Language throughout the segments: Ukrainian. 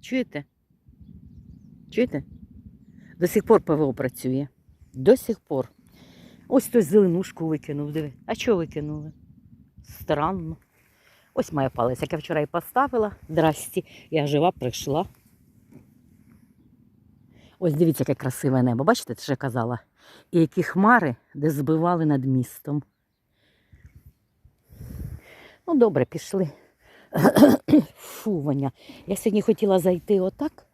Чуєте? Чуєте? До сих пор ПВО працює. До сих пор. Ось хтось зеленушку викинув, диви. А чого викинули? Странно. Ось моя палець, як я вчора і поставила. Здрасті, я жива прийшла. Ось дивіться, яке красиве небо. Бачите, це я казала. І які хмари, де збивали над містом. Ну, добре, пішли. Фу, Я сьогодні хотіла зайти отак,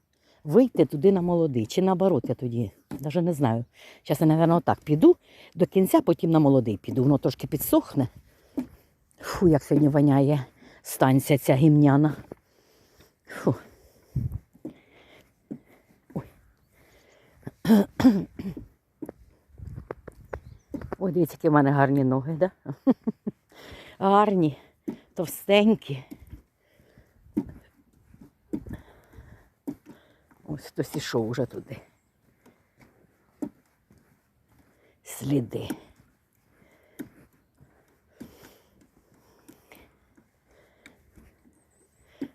вийти туди на молодий. Чи наоборот, я тоді навіть не знаю. Зараз я, мабуть, отак піду до кінця, потім на молодий піду. Воно трошки підсохне. Фу, як сьогодні воняє станція ця гімняна. Фу. Ой. Ой, дивіться, які в мене гарні ноги, да? Гарні, товстенькі. Ось хтось ішов уже туди. Сліди.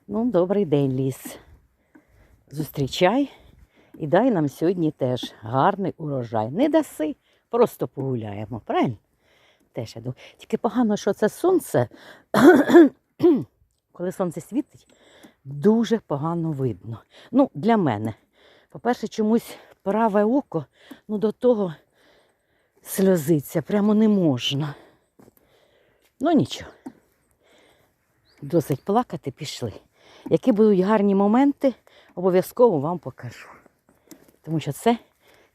Ну, добрий день, ліс. Зустрічай і дай нам сьогодні теж гарний урожай. Не даси, просто погуляємо, правильно? Теж я думаю. Тільки погано, що це сонце, коли сонце світить, дуже погано видно. Ну, для мене. По-перше, чомусь праве око, ну до того сльозиться, прямо не можна. Ну нічого. Досить плакати пішли. Які будуть гарні моменти, обов'язково вам покажу. Тому що це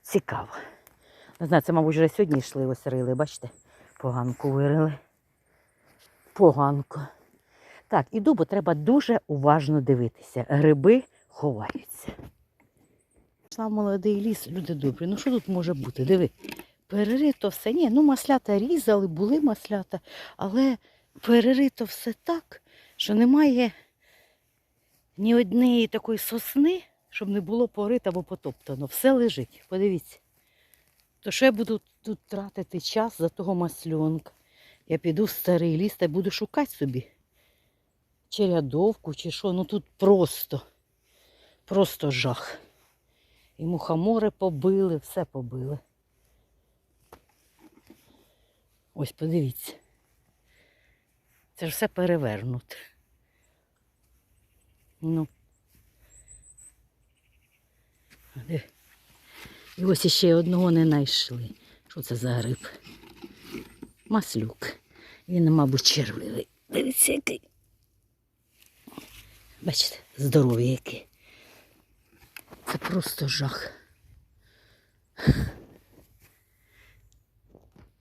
цікаво. Не знаю, це, мабуть, вже сьогодні йшли, ось рили, бачите? Поганку вирили. Поганку. Так, іду, бо треба дуже уважно дивитися. Гриби ховаються. Пішла молодий ліс, люди добрі. Ну що тут може бути? Диви. Перерито все. Ні, ну маслята різали, були маслята, але перерито все так, що немає ні однієї такої сосни, щоб не було порито або потоптано. Все лежить. Подивіться. То що я буду тут тратити час за того масльонка? Я піду в старий ліс та буду шукати собі. Чи рядовку, чи що. Ну тут просто, просто жах. І мухомори побили, все побили. Ось подивіться. Це ж все перевернуте. Ну. І ось іще одного не знайшли. Що це за гриб? Маслюк. Він, мабуть, червивий. Дивіться, який. Бачите, здоровий який. Це просто жах.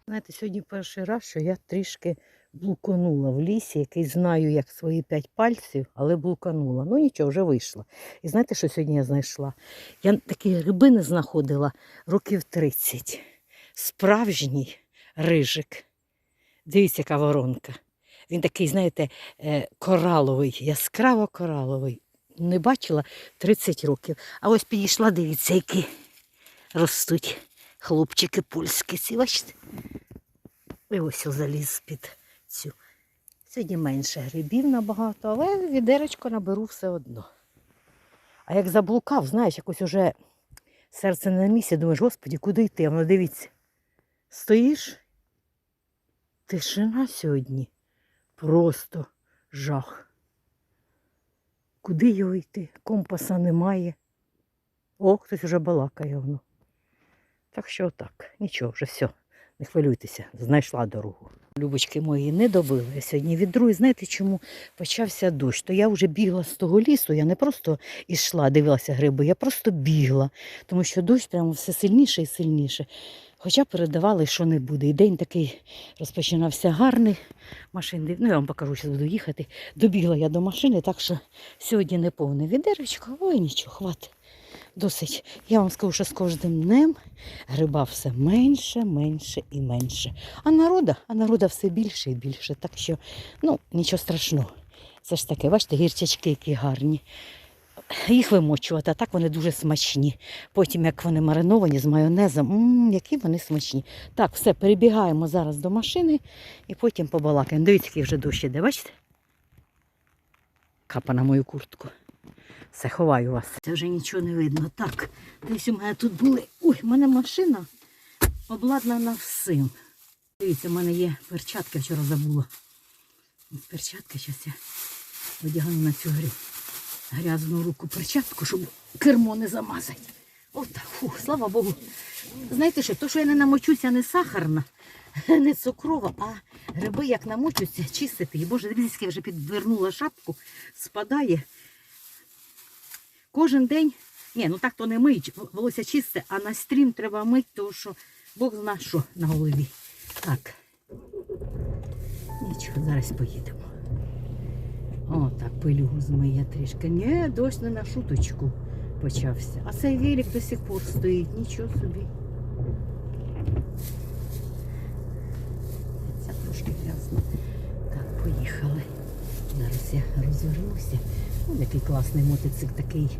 Знаєте, сьогодні перший раз, що я трішки блуканула в лісі, який знаю як свої п'ять пальців, але блуканула. Ну нічого, вже вийшла. І знаєте, що сьогодні я знайшла? Я такі гриби не знаходила років 30. Справжній рижик. Дивіться, яка воронка. Він такий, знаєте, е, кораловий, яскраво кораловий. Не бачила 30 років. А ось підійшла, дивіться, які ростуть хлопчики польські. Ці, бачите? І ось заліз під цю. Сьогодні менше грибів набагато, але відеречко наберу все одно. А як заблукав, знаєш, якось уже серце не на місці, думаєш, господі, куди йти? А воно дивіться. Стоїш? Тишина сьогодні. Просто жах. Куди його йти? Компаса немає. О, хтось уже балакає воно. Так що так, нічого, вже все. Не хвилюйтеся, знайшла дорогу. Любочки мої не добили я сьогодні від друзі. Знаєте, чому почався дощ? То я вже бігла з того лісу, я не просто йшла, дивилася гриби, я просто бігла, тому що дощ прямо все сильніше і сильніше. Хоча передавали, що не буде. І день такий розпочинався гарний. Машин, ну я вам покажу, що буду їхати. Добігла я до машини, так що сьогодні не повне відеречко, ой нічого, хватить. Досить. Я вам скажу, що з кожним днем гриба все менше, менше і менше. А народа, а народа все більше і більше. Так що, ну, нічого страшного. Це ж таке, бачите, гірчачки, які гарні. Їх вимочувати, а так вони дуже смачні. Потім, як вони мариновані з майонезом, м які вони смачні. Так, все, перебігаємо зараз до машини і потім побалакаємо. Дивіться, який вже дощ іде, бачите? Капа на мою куртку. Все, ховаю вас. Це вже нічого не видно. Так, десь у мене тут були. Ой, в мене машина обладнана всім. Дивіться, в мене є перчатки, вчора забула. Перчатки, зараз я одягну на цю грі. Грязну руку перчатку, щоб кермо не замазати. Отак, фух, слава Богу. Знаєте що, то, що я не намочуся, не сахарна, не цукрова, а гриби як намочуться, чистити. І боже, дивіться, я вже підвернула шапку, спадає. Кожен день, ні, ну так то не мить, волосся чисте, а на стрім треба мить, тому що Бог зна що на голові. Так. Нічого, зараз поїдемо. О, так, пилюгу змиє трішки. Ні, дощ не на шуточку почався. А цей велик до сих пор стоїть, нічого собі. Це трошки грязно. Так, поїхали. Зараз я розвернуся. Ось який класний мотоцикл такий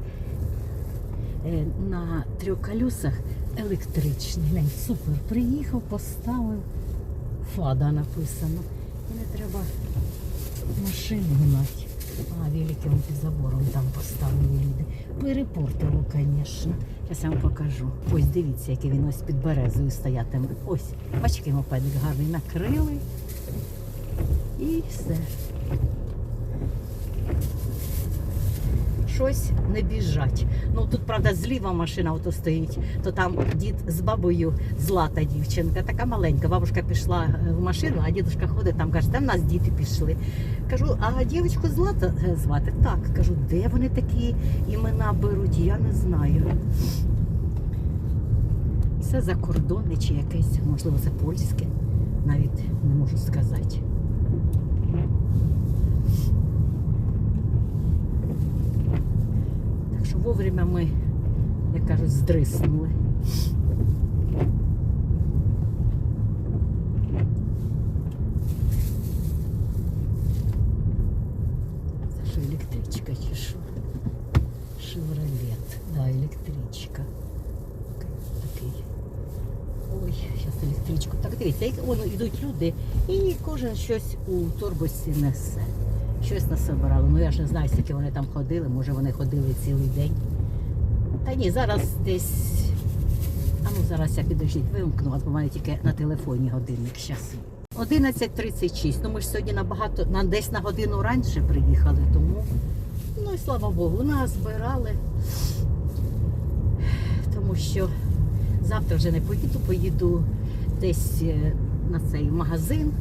е, на трьох колесах електричний. Супер. Приїхав, поставив. Фада написано. І не треба машину гнати. А, великий он під забором там поставили люди. Перепортило, звісно. Зараз я вам покажу. Ось дивіться, який він ось під березою стоятиме. Ось, бачите, мопедик гарний. Накрили. І все. Щось не біжать. Ну тут, правда, зліва машина ото стоїть, то там дід з бабою злата дівчинка, така маленька. Бабушка пішла е, в машину, а дідушка ходить там, каже, там нас діти пішли. Кажу, а дівчинку злата е, звати? Так. Кажу, де вони такі імена беруть, я не знаю. Це закордонне чи якесь, можливо, це польське. Навіть не можу сказати. Так що вовремя ми, як кажуть, здриснули. Це що електричка чи що? Шевролет. Да, електричка. Такий. Ой, зараз. Так дивіться, як воно йдуть люди, і кожен щось у торбосі несе. Щось насобирали. Ну я ж не знаю, скільки вони там ходили, може вони ходили цілий день. Та ні, зараз десь. А ну зараз я підождіть, вимкну, а в мене тільки на телефоні годинник зараз. 11.36. Ну ми ж сьогодні набагато, на, десь на годину раніше приїхали, тому ну і слава Богу, нас збирали. Тому що завтра вже не поїду, поїду десь е, на цей магазин,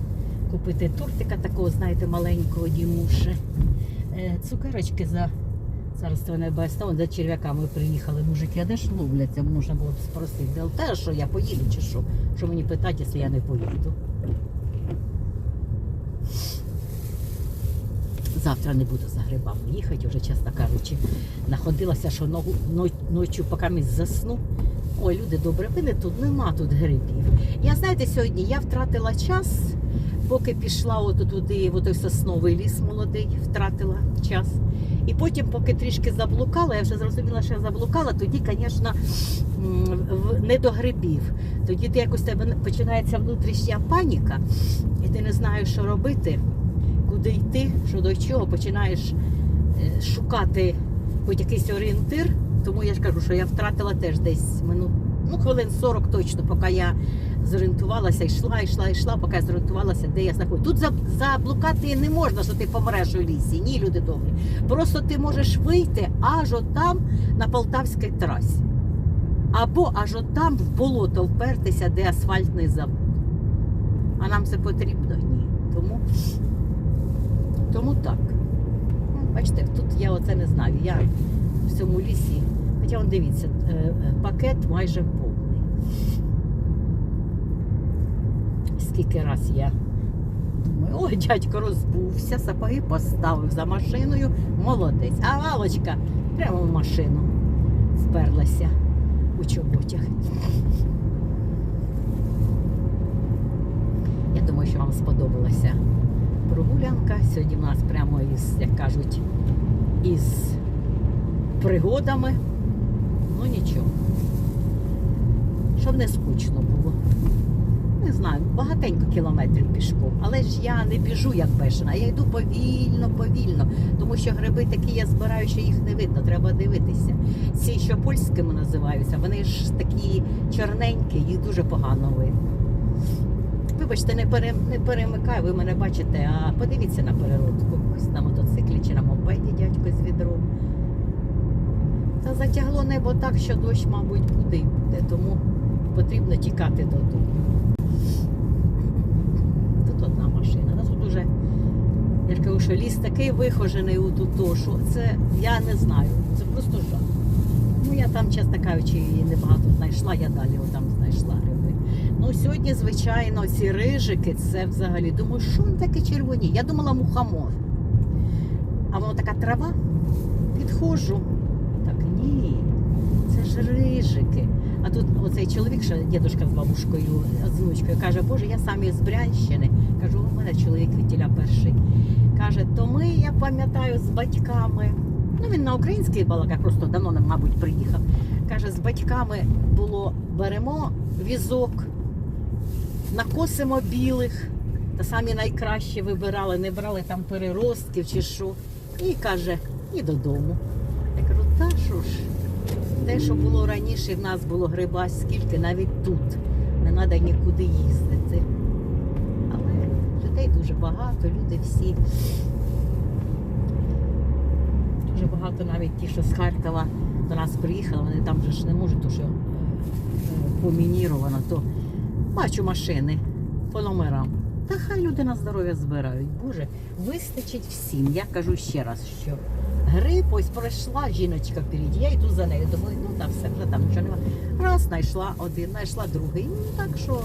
купити тортика такого, знаєте, маленького дімуше. Е, Цукерочки за зараз то не за черв'яками приїхали. Мужики, а де ж ловляться? Можна було б спросити. «Да Те, що я поїду чи що? Що мені питати, якщо я не поїду? Завтра не буду за грибами їхати, вже, чесно кажучи, находилася, що ночі, поки ми засну. Ой, люди добре, ви тут, нема тут грибів. Я знаєте, сьогодні я втратила час, поки пішла от туди, в той сосновий ліс молодий, втратила час. І потім, поки трішки заблукала, я вже зрозуміла, що я заблукала, тоді, звісно, не до грибів. Тоді ти якось тебе починається внутрішня паніка, і ти не знаєш, що робити, куди йти, що до чого, починаєш е, шукати хоч якийсь орієнтир. Тому я ж кажу, що я втратила теж десь минут, ну, хвилин 40 точно, поки я зорієнтувалася, йшла, йшла, йшла, поки я зорієнтувалася, де я знаходжусь. Тут за- заблукати не можна, що ти помреш у лісі. Ні, люди добрі. Просто ти можеш вийти аж отам на Полтавській трасі. Або аж отам в болото впертися, де асфальтний завод. А нам це потрібно? Ні. Тому, тому так. Ну, Бачите, тут я оце не знаю. Я в цьому лісі. Хоча он дивіться, е, е, пакет майже повний. Скільки раз я думаю, ой, дядько розбувся, сапоги поставив за машиною, молодець. А Алочка прямо в машину вперлася у чоботях. Я думаю, що вам сподобалася прогулянка. Сьогодні в нас прямо із, як кажуть, із пригодами. Ну нічого. Щоб не скучно було. не знаю, багатенько кілометрів пішком. Але ж я не біжу як бешена, я йду повільно, повільно. Тому що гриби такі я збираю, що їх не видно, треба дивитися. Ці, що польськими називаються, вони ж такі чорненькі, їх дуже погано видно. Вибачте, не, пере, не перемикаю, ви мене бачите, а подивіться на переродку. Ось на мотоциклі чи на мопеді дядько з відром. Затягло небо так, що дощ, мабуть, буде і буде, тому потрібно тікати додому. Тут одна машина. Нас тут уже, я кажу, що ліс такий вихожений у ту що це я не знаю. Це просто жах. Ну я там, чесно кажучи, її небагато знайшла, я далі там знайшла гриби. Ну сьогодні, звичайно, ці рижики, це взагалі. Думаю, що вони таке червоні? Я думала мухомор. А воно така трава. Підходжу. Ж рижики. А тут оцей чоловік, що дідушка з бабушкою, з внучкою, каже, Боже, я сам із Брянщини. Кажу, у мене чоловік відділя перший. Каже, то ми, я пам'ятаю, з батьками. Ну, він на український балаках просто давно, мабуть, приїхав. Каже, з батьками було беремо візок, накосимо білих, та самі найкраще вибирали, не брали там переростків чи що. І каже, і додому. Я кажу, та що ж, те, що було раніше, в нас було гриба скільки, навіть тут. Не треба нікуди їздити. Але людей дуже багато, люди всі. Дуже багато навіть ті, що з Харкова до нас приїхали, вони там вже ж не можуть, то що е, е, помініровано, то бачу машини по номерам. Та хай люди на здоров'я збирають. Боже, вистачить всім. Я кажу ще раз, що гриб ось пройшла жіночка впереді, я йду за нею. Думаю, ну там все, вже там нічого немає. Раз знайшла один, знайшла другий. Ну так що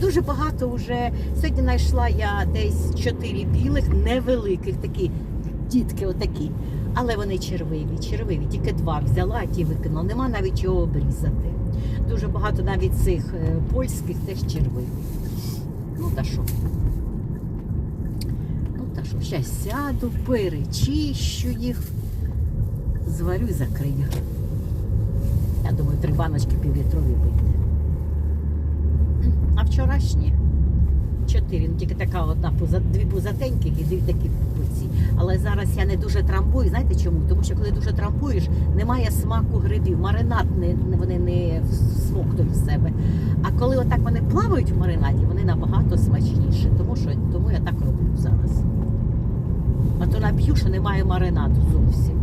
дуже багато вже. Сьогодні знайшла я десь чотири білих, невеликих, такі дітки отакі. Але вони червиві, червиві. Тільки два взяла, а ті викинула. Нема навіть чого обрізати. Дуже багато навіть цих е, польських теж червиві. Ну та що? Зараз сяду, перечищу їх, зварю і закрию. Я думаю, три баночки півлітрові вийде. А вчорашні чотири, ну тільки така одна дві пузатеньких і дві такі пуці. Але зараз я не дуже трамбую. Знаєте чому? Тому що коли дуже трамбуєш, немає смаку грибів. Маринад не- вони не смоктують в себе. А коли отак вони плавають в маринаді, вони набагато смачніші. Тому що тому я так роблю зараз. А то наб'ю, що немає маринаду зовсім.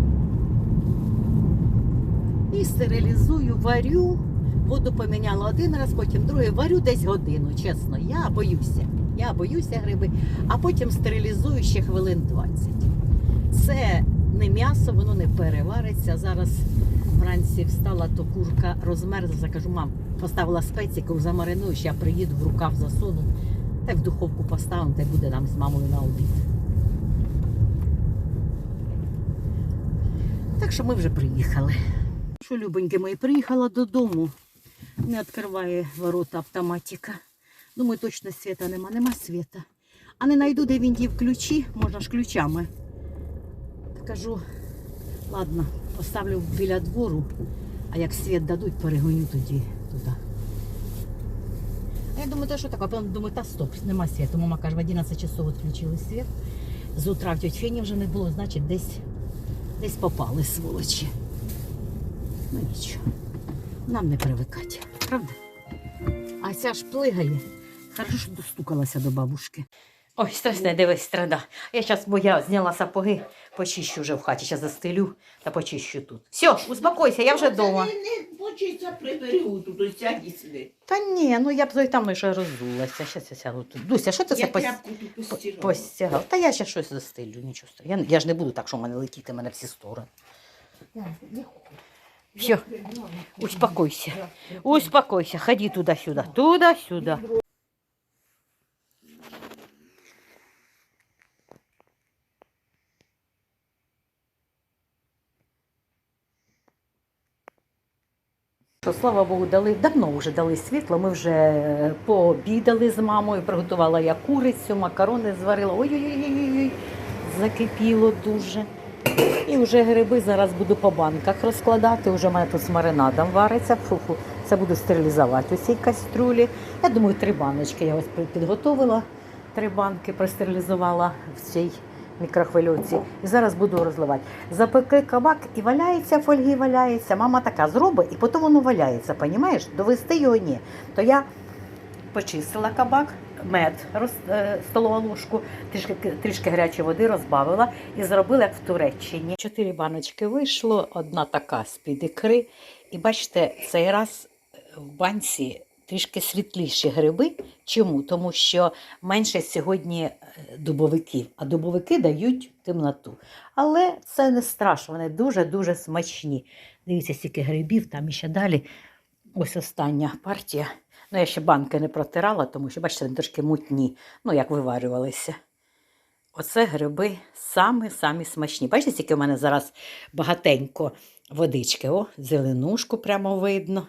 І стерилізую, варю. Воду поміняла один раз, потім другий. Варю десь годину, чесно. Я боюся. Я боюся гриби, а потім стерилізую ще хвилин 20. Це не м'ясо, воно не перевариться. Зараз вранці встала, то курка розмерзла. Кажу, мам, поставила спеції, кажу, замаринуєш, я приїду в рукав засуну. Та й в духовку поставимо, та й буде нам з мамою на обід. Що ми вже приїхали. Що, любенькі мої, приїхала додому. Не відкриває ворота автоматика. Думаю, точно світа нема, нема світа. А не знайду, де він дів ключі, можна ж ключами. Кажу, ладно, поставлю біля двору, а як світ дадуть, перегоню тоді туди. А я думаю, та що таке? Думаю, та стоп, нема світу. Мама каже, в 11 часов відключили світ. З утра в Фені вже не було, значить десь, десь попали сволочі. Ну нічого, нам не привикати, правда? А ця ж плигає. Хорошо, що достукалася до бабушки. Ой, стрес не дивись, страда. Я зараз, бо я зняла сапоги, почищу вже в хаті, зараз застелю та почищу тут. Все, успокойся, я вже вдома. Не, не почиться приберу тут, сяді сюди. Та ні, ну я б зої там ще розулася. Щас я сяду тут. Дуся, що ти це Я пос... тряпку тут постирала. постягав? Та я ще щось застелю, нічого страшного. Я, я ж не буду так, що в мене летіти мене всі сторони. Все, успокойся. Успокойся, ходи туда-сюда, туда-сюда. Що, слава Богу, дали давно вже дали світло. Ми вже е, пообідали з мамою, приготувала я курицю, макарони зварила. Ой-ой-ой, закипіло дуже. І вже гриби зараз буду по банках розкладати. Уже в мене тут з маринадом вариться. Фу-фу. Це буду стерилізувати у цій кастрюлі. Я думаю, три баночки я ось підготовила. Три банки простерилізувала в цій мікрохвильовці. І зараз буду розливати. Запекли кабак і валяється, фольги валяється. Мама така зробить, і потім воно валяється, понімаєш? Довести його ні. То я почистила кабак, мед, роз, е, столову ложку, трішки, трішки гарячої води розбавила і зробила як в Туреччині. Чотири баночки вийшло, одна така з-під ікри. І бачите, цей раз в банці трішки світліші гриби. Чому? Тому що менше сьогодні е, дубовиків, а дубовики дають темноту. Але це не страшно, вони дуже-дуже смачні. Дивіться, скільки грибів, там іще далі. Ось остання партія. Ну, я ще банки не протирала, тому що, бачите, вони трошки мутні, ну, як виварювалися. Оце гриби самі-самі смачні. Бачите, скільки в мене зараз багатенько водички. О, зеленушку прямо видно.